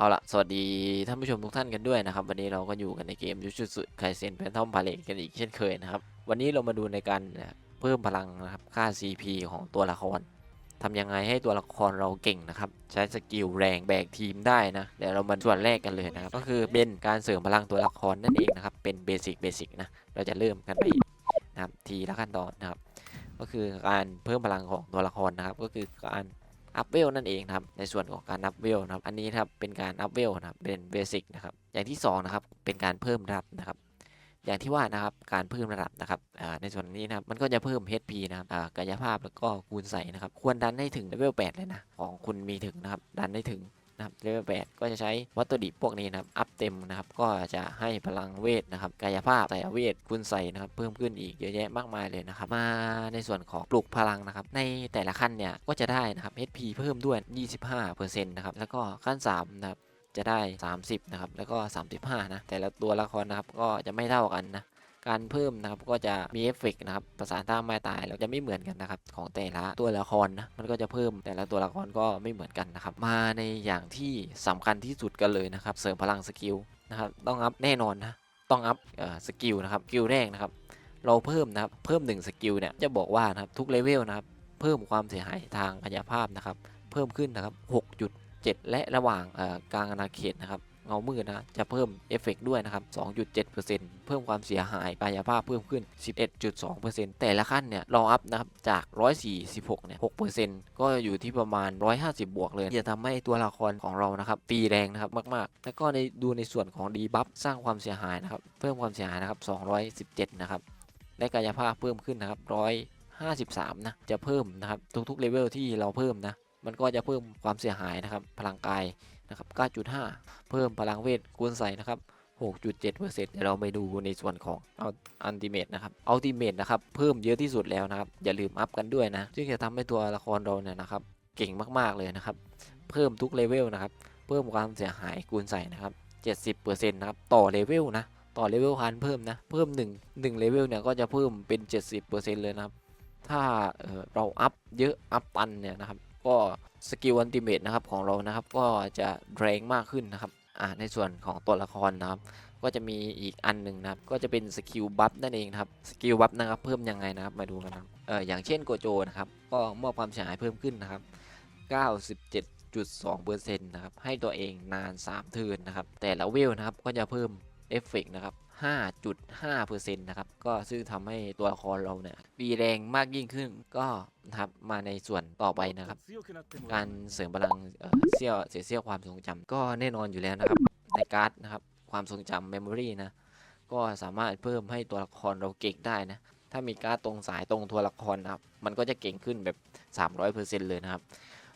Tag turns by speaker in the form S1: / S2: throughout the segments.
S1: เอาละสวัสดีท่านผู้ชมทุกท่านกันด้วยนะครับ วันนี้เราก็อยู่กันในเกมยูชูสุไคเซนแพนทอมพาเลตกันอีกเช่นเคยนะครับ วันนี้เรามาดูในการเพิ่มพลังนะครับค่า CP ของตัวละครทำยังไงให้ตัวละครเราเก่งนะครับ ใช้สกิลแรงแบกทีมได้นะ เดี๋ยวเรามาส่วนแรกกันเลยนะครับ ก็คือเป็นการเสริมพลังตัวละครนั่นเองนะครับ เป็นเบสิกเบสิกนะ เราจะเริ่มกันไปนะครับทีละขั้นตอนนะครับ ก็คือการเพิ่มพลังของตัวละครนะครับ ก็คือการ อัพเวลนั่นเองครับในส่วนของการอัพเวลนะครับอันนี้ครับเป็นการอัพเวลนะครับเป็นเบสิกนะครับอย่างที่สองนะครับเป็นการเพิ่มระดับนะครับอย่างที่ว่านะครับการเพิ่มระดับนะครับในส่วนนี้นะครับมันก็จะเพิ่ม HP นะครับกายภาพแล้วก็คูณใส่นะครับควรดันให้ถึงเลเวล8เลยนะของคุณมีถึงนะครับดันให้ถึง นะครับเลเวล8ก็จะใช้วัตถุดิบพวกนี้นะครับอัพเต็มนะครับก็จะให้พลังเวทนะครับกายภาพใส่เวทคูณใส่นะครับเพิ่มขึ้นอีกเยอะแยะมากมายเลยนะครับมาในส่วนของปลุกพลังนะครับในแต่ละขั้นเนี่ยก็จะได้นะครับ HP เพิ่มด้วย 25%นะครับแล้วก็ขั้น3นะครับจะได้ 30 นะครับ แล้วก็ 35 นะ แต่ละตัวละครนะครับ ก็จะไม่เท่ากันนะ การเพิ่มนะครับก็จะมีเอฟเฟกต์นะครับภาษาท่าไม้ตายแล้วจะไม่เหมือนกันนะครับของแต่ละตัวละครนะมันก็จะเพิ่มแต่ละตัวละครก็ไม่เหมือนกันนะครับมาในอย่างที่สำคัญที่สุดกันเลยนะครับเสริมพลังสกิลนะครับต้องอัพแน่นอนนะต้องอัพสกิลนะครับสกิลแรกนะครับเราเพิ่มนะครับเพิ่ม1สกิลเนี่ยจะบอกว่านะครับทุกเลเวลนะครับเพิ่มความเสียหายทางกายภาพนะครับเพิ่มขึ้นนะครับ6จุด7และระหว่างกลางอาณาเขตนะครับ เงามืดนะจะเพิ่มเอฟเฟกต์ด้วยนะครับ 2.7%เพิ่มความเสียหายกายภาพเพิ่มขึ้น 11.2%แต่ละขั้นเนี่ยเราอัพนะครับจาก 146 เนี่ย 6%ก็อยู่ที่ประมาณ 150 บวกเลย จะทำให้ตัวละครของเรานะครับตีแรงนะครับมาก ๆ แล้วก็ในดูในส่วนของดีบัฟสร้างความเสียหายนะครับ เพิ่มความเสียหายนะครับ 217 นะครับ และกายภาพเพิ่มขึ้นนะครับ 153 นะ จะเพิ่มนะครับทุกๆเลเวลที่เราเพิ่มนะ มันก็จะเพิ่มความเสียหายนะครับ พลังกาย นะครับ 9.5 เพิ่มพลังเวทคูณใส่นะครับ 6.7%เดี๋ยวเราไปดูในส่วนของเอาอัลติเมทนะครับอัลติเมทนะครับ เพิ่มเยอะที่สุดแล้วนะครับ อย่าลืมอัพกันด้วยนะ ซึ่งจะทำให้ตัวละครเราเนี่ยนะครับ เก่งมากๆเลยนะครับ เพิ่มทุกเลเวลนะครับ เพิ่มความเสียหายคูณใส่นะครับ70%นะครับ ต่อเลเวลนะ ต่อเลเวลพันเพิ่มนะ เพิ่ม 1 1เลเวลเนี่ยก็จะเพิ่มเป็น 70%เลยนะครับ ถ้าเเราอัพเยอะอัพตันเนี่ยนะครับ ก็สกิลอันติเมตนะครับของเรานะครับก็จะแรงมากขึ้นนะครับอ่าในส่วนของตัวละครนะครับ ก็จะมีอีกอันหนึ่งนะครับก็จะเป็นสกิลบัฟนั่นเองครับสกิลบัฟนะครับเพิ่มยังไงนะครับมาดูกันนะครับเอออย่างเช่นโกโจนะครับก็มอบความเสียหายเพิ่มขึ้นนะครับ 97.2%นะครับให้ตัวเองนาน 3 เทิร์นนะครับแต่ละเวลนะครับก็จะเพิ่มเอฟเฟกต์นะครับ 5.5%นะครับ ก็ซึ่งทำให้ตัวละครเราเนี่ยปีแรงมากยิ่งขึ้นก็นะครับมาในส่วนต่อไปนะครับ การเสริมพลังเอ่อเสี้ยวเสียเสี้ยวความทรงจำก็แน่นอนอยู่แล้วนะครับ ในการ์ดนะครับ ความทรงจำเมมโมรีนะ ก็สามารถเพิ่มให้ตัวละครเราเก่งได้นะ ถ้ามีการ์ดตรงสายตรงตัวละครนะครับ มันก็จะเก่งขึ้นแบบ 300%เลยนะครับ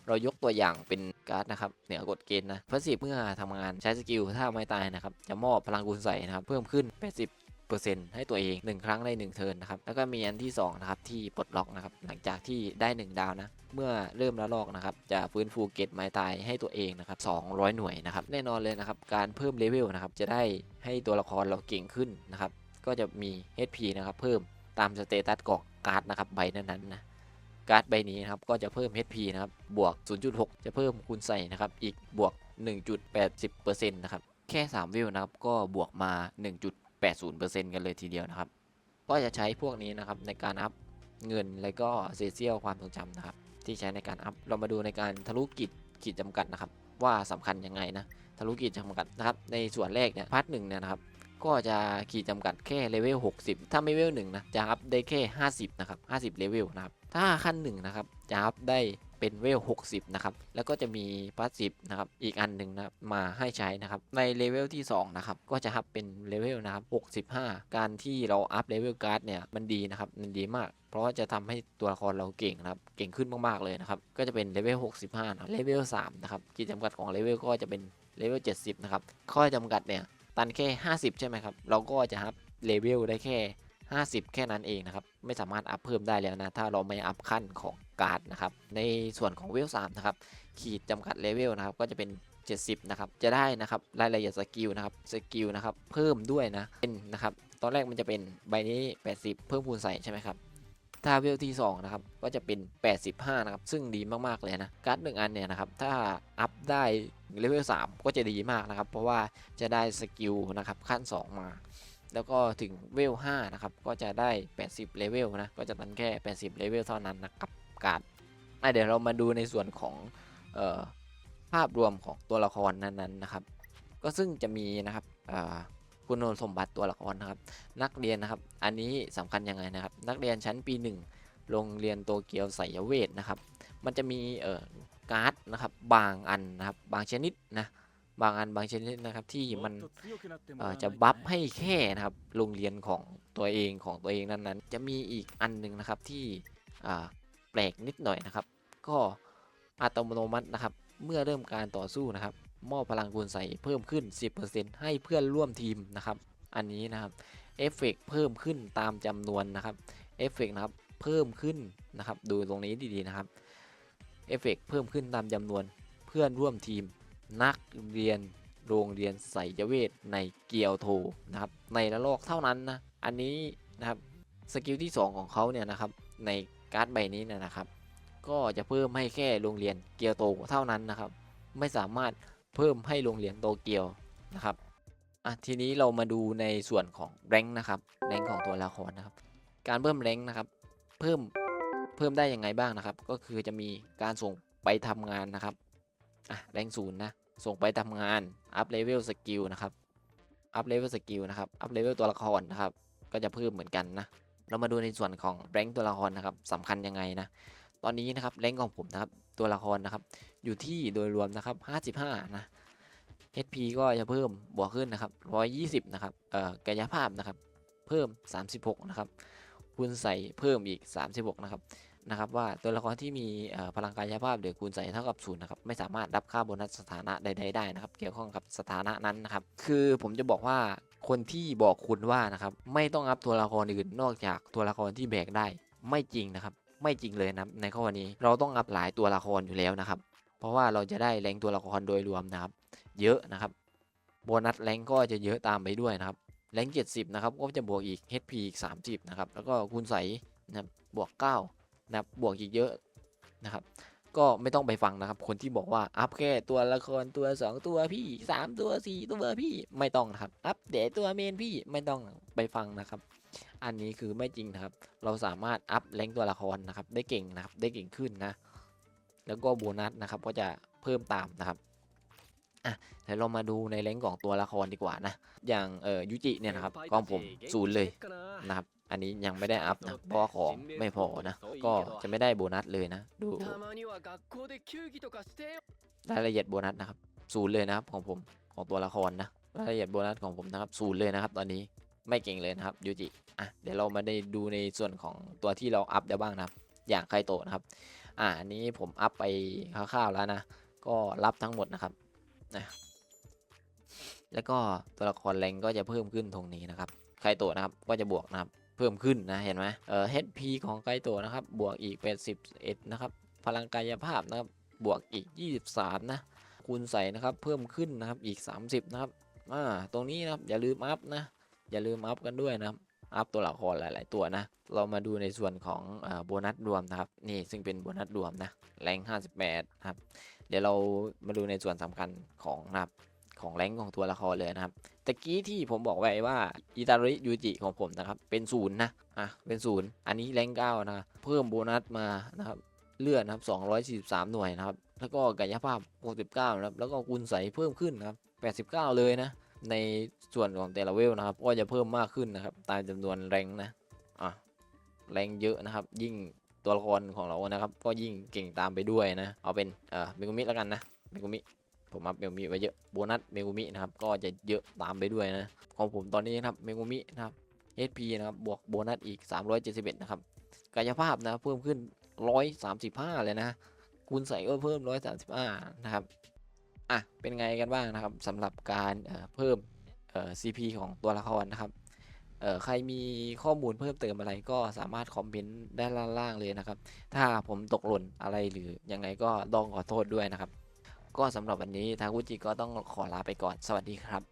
S1: เรายกตัวอย่างเป็น การ์ดนะครับเหนือกฎเกณฑ์นะพาสซีฟเมื่อทำงานใช้สกิลถ้าไม่ตายนะครับจะมอบพลังกุญใส่นะครับเพิ่มขึ้น 80ให้ตัวเอง 1 ครั้งใน1เทิร์นนะครับ แล้วก็มีอันที่2นะครับที่ปลดล็อกนะครับ หลังจากที่ได้ 1 ดาวนะ เมื่อเริ่มละลอกนะครับ จะฟื้นฟูเกตไม้ตายให้ตัวเองนะครับ200 หน่วยนะครับ แน่นอนเลยนะครับ การเพิ่มเลเวลนะครับ จะได้ให้ตัวละครเราเก่งขึ้นนะครับ ก็จะมี HP นะครับ เพิ่มตามสเตตัสกอกการ์ดนะครับใบนั้นๆนะ การ์ดใบนี้นะครับก็จะเพิ่ม HP นะครับบวก 0.6 จะเพิ่มคูณใส่นะครับอีกบวก 1.80%นะครับแค่ 3 วิวนะครับก็บวกมา 1.80%กันเลยทีเดียวนะครับ ก็จะใช้พวกนี้นะครับในการอัพเงินแล้วก็เศษเสี้ยวความทรงจำนะครับที่ใช้ในการอัพเรามาดูในการทะลุกิจขีดจำกัดนะครับว่าสำคัญยังไงนะทะลุขีดจำกัดนะครับในส่วนแรกเนี่ยพาร์ทหนึ่งเนี่ยนะครับก็จะขีดจำกัดแค่เลเวล 60 ถ้าไม่เลเวลหนึ่งนะจะอัพได้แค่ 50 นะครับ 50 เลเวลนะครับ ถ้าขั้นหนึ่งนะครับจะอัพได้เป็นเวล 60 นะครับ แล้วก็จะมีพาสซีฟนะครับ อีกอันหนึ่งนะมาให้ใช้นะครับ ในเลเวลที่ 2 นะครับ ก็จะอัพเป็นเลเวลนะครับ 65 การที่เราอัพเลเวลการ์ดเนี่ย มันดีนะครับ มันดีมาก เพราะว่าจะทำให้ตัวละครเราเก่งนะครับ เก่งขึ้นมาก ๆ เลยนะครับ ก็จะเป็นเลเวล 65 นะเลเวล 3 นะครับ ขีดจำกัดของเลเวลก็จะเป็นเลเวล 70 นะครับ ข้อจำกัดเนี่ย ตันแค่ 50 ใช่ไหมครับ เราก็จะอัพเลเวลได้แค่ 50 แค่นั้นเองนะครับ ไม่สามารถอัพเพิ่มได้แล้วนะ ถ้าเราไม่อัพขั้นของการ์ดนะครับ ในส่วนของเวล3นะครับ ขีดจำกัดเลเวลนะครับ ก็จะเป็น 70 นะครับ จะได้นะครับรายละเอียดสกิลนะครับ สกิลนะครับ เพิ่มด้วยนะ เป็นนะครับ ตอนแรกมันจะเป็นใบนี้ 80 เพิ่มคูณใส่ใช่ไหมครับถ้าเวลที่2นะครับ ก็จะเป็น 85 นะครับ ซึ่งดีมาก ๆ เลยนะ การ์ดหนึ่งอันเนี่ยนะครับ ถ้าอัพได้เลเวล3ก็จะดีมากนะครับ เพราะว่าจะได้สกิลนะครับขั้น 2 มา แล้วก็ถึงเวล5นะครับ ก็จะได้ 80เลเวลนะ ก็จะตันแค่ 80เลเวลเท่านั้นนะครับการเดี๋ยวเรามาดูในส่วนของออภาพรวมของตัวละครนั้นๆนะครับ ก็ซึ่งจะมีนะครับคุณสมบัติตัวละครนะครับ นักเรียนนะครับ อันนี้สำคัญยังไงนะครับ นักเรียนชั้นปี 1 โรงเรียนโตเกียวไสยเวทนะครับ มันจะมีการ์ดนะครับบางอันนะครับบางชนิดนะ บางอันบางชนิดนะครับที่มันเอ่อจะบัฟให้แค่นะครับโรงเรียนของตัวเองของตัวเองนั้นๆ จะมีอีกอันหนึ่งนะครับที่อ่าแปลกนิดหน่อยนะครับ ก็อัตโนมัตินะครับ เมื่อเริ่มการต่อสู้นะครับมอบพลังคูณใส่เพิ่มขึ้น 10%ให้เพื่อนร่วมทีมนะครับ อันนี้นะครับเอฟเฟกต์เพิ่มขึ้นตามจำนวนนะครับเอฟเฟกต์นะครับเพิ่มขึ้นนะครับ ดูตรงนี้ดีๆนะครับเอฟเฟกต์เพิ่มขึ้นตามจำนวนเพื่อนร่วมทีม นักเรียนโรงเรียนไสยเวทในเกียวโทนะครับในระลอกเท่านั้นนะอันนี้นะครับสกิลที่ 2 ของเขาเนี่ยนะครับในการ์ดใบนี้นะครับ ก็จะเพิ่มให้แค่โรงเรียนเกียวโตเท่านั้นนะครับ ไม่สามารถเพิ่มให้โรงเรียนโตเกียวนะครับอะทีนี้เรามาดูในส่วนของแรงนะครับแรงของตัวละครนะครับ การเพิ่มแรงนะครับ เพิ่มเพิ่มได้ยังไงบ้างนะครับ ก็คือจะมีการส่งไปทำงานนะครับ อะแรงศูนย์นะ ส่งไปทำงานอัพเลเวลสกิลนะครับอัพเลเวลสกิลนะครับอัพเลเวลตัวละครนะครับ ก็จะเพิ่มเหมือนกันนะเรามาดูในส่วนของแรงตัวละครนะครับสำคัญยังไงนะตอนนี้นะครับแรงของผมนะครับตัวละครนะครับ อยู่ที่โดยรวมนะครับ 55 นะ HP ก็จะเพิ่มบวกขึ้นนะครับ 120 นะครับเอ่อกายภาพนะครับ เพิ่ม 36 นะครับคูณใส่เพิ่มอีก 36 นะครับ นะครับว่าตัวละครที่มีพลังกายภาพหรือคูณใส่เท่ากับ0นย์นะครับไม่สามารถรับค่าโบนัสสถานะใดๆได้นะครับ เกี่ยวข้องกับสถานะนั้นนะครับคือผมจะบอกว่าคนที่บอกคุณว่านะครับไม่ต้องอัพตัวละครอื่นนอกจากตัวละครที่แบกได้ไม่จริงนะครับ ไม่จริงเลยนะในข้อนี้เราต้องอัพหลายตัวละครอยู่แล้วนะครับ เพราะว่าเราจะได้แรงตัวละครโดยรวมนะครับ เยอะนะครับโบนัสแรงก็จะเยอะตามไปด้วยนะครับแรง70นะครับก็จะบวกอีก HP อีก 30นะครับแล้วก็คูณใส่นะครับบวก 9 นะครับบวกอีกเยอะนะครับก็ไม่ต้องไปฟังนะครับ คนที่บอกว่าอัพแค่ตัวละครตัว 2 ตัวพี่ 3 ตัว 4 ตัวพี่ไม่ต้องนะครับอัพเดตตัวเมนพี่ไม่ต้องไปฟังนะครับ อันนี้คือไม่จริงนะครับ เราสามารถอัพแรงตัวละครนะครับ ได้เก่งนะครับได้เก่งขึ้นนะ แล้วก็โบนัสนะครับก็จะเพิ่มตามนะครับอะเดี๋ยวเรามาดูในแรงของตัวละครดีกว่านะ อย่างเอ่อยุจิเนี่ยนะครับกองผมศูนย์เลยนะครับ อันนี้ยังไม่ได้อัพนะเพราะของไม่พอนะ ก็จะไม่ได้โบนัสเลยนะ ดูรายละเอียดโบนัสนะครับศูนย์เลยนะครับของผมของตัวละครนะรายละเอียดโบนัสของผมนะครับศูนย์เลยนะครับ ตอนนี้ไม่เก่งเลยนะครับยูจิอะเดี๋ยวเรามาได้ดูในส่วนของตัวที่เราอัพได้บ้างนะครับอย่างไคโตนะครับ อ่านี้ผมอัพไปคร่าวๆแล้วนะ ก็รับทั้งหมดนะครับนะแล้วก็ตัวละครแรงก็จะเพิ่มขึ้นตรงนี้นะครับไคโตนะครับก็จะบวกนะครับ พิ่มขึ้นนะเห็นไหมเอ่อ HP ของไคโตนะครับบวกอีกเป็น11นะครับ พลังกายภาพนะครับบวกอีก 23 นะคูณใส่นะครับเพิ่มขึ้นนะครับอีก 30 นะครับอ่าตรงนี้นะครับอย่าลืมอัพนะอย่าลืมอัพกันด้วยนะครับอัพตัวละครหลาย ๆ ตัวนะ เรามาดูในส่วนของอโบนัสรวมนะครับ นี่ซึ่งเป็นโบนัสรวมนะ แรง 58นะครับ เดี๋ยวเรามาดูในส่วนสำคัญของนะครับ ของแรงของตัวละครเลยนะครับตะกี้ที่ผมบอกไว้ว่าอิตาริยูจิของผมนะครับ เป็นศูนย์นะอะเป็นศูนย์อันนี้แรงเก้านะเพิ่มโบนัสมานะครับเลือดนะครับ243 หน่วยนะครับแล้วก็กายภาพ 69 นะครับ แล้วก็คูณใสเพิ่มขึ้นนะครับ 89 เลยนะ ในส่วนของแต่ละเวลนะครับ ก็จะเพิ่มมากขึ้นนะครับ ตามจำนวนแรงนะ อะ แรงเยอะนะครับ ยิ่งตัวละครของเรานะครับ ก็ยิ่งเก่งตามไปด้วยนะ เอาเป็น เอ่อเมกุมิแล้วกันนะเมกุมิ ผมอัพเมกุมิไว้เยอะโบนัสเมกุมินะครับก็จะเยอะตามไปด้วยนะของผมตอนนี้นะครับเมกุมินะครับ HP นะครับบวกโบนัสอีก 371 นะครับ กายภาพนะเพิ่มขึ้น 135 เลยนะคูณใส่ก็เพิ่ม 135 นะครับอะเป็นไงกันบ้างนะครับสำหรับการเเพิ่มเอ่อ CP ของตัวละครนะครับเอ่อใครมีข้อมูลเพิ่มเติมอะไรก็สามารถคอมเมนต์ด้านล่างๆเลยนะครับ ถ้าผมตกหล่นอะไรหรือยังไงก็ต้องขอโทษด้วยนะครับ ก็สำหรับวันนี้ทางวุจิก็ต้องขอลาไปก่อนสวัสดีครับ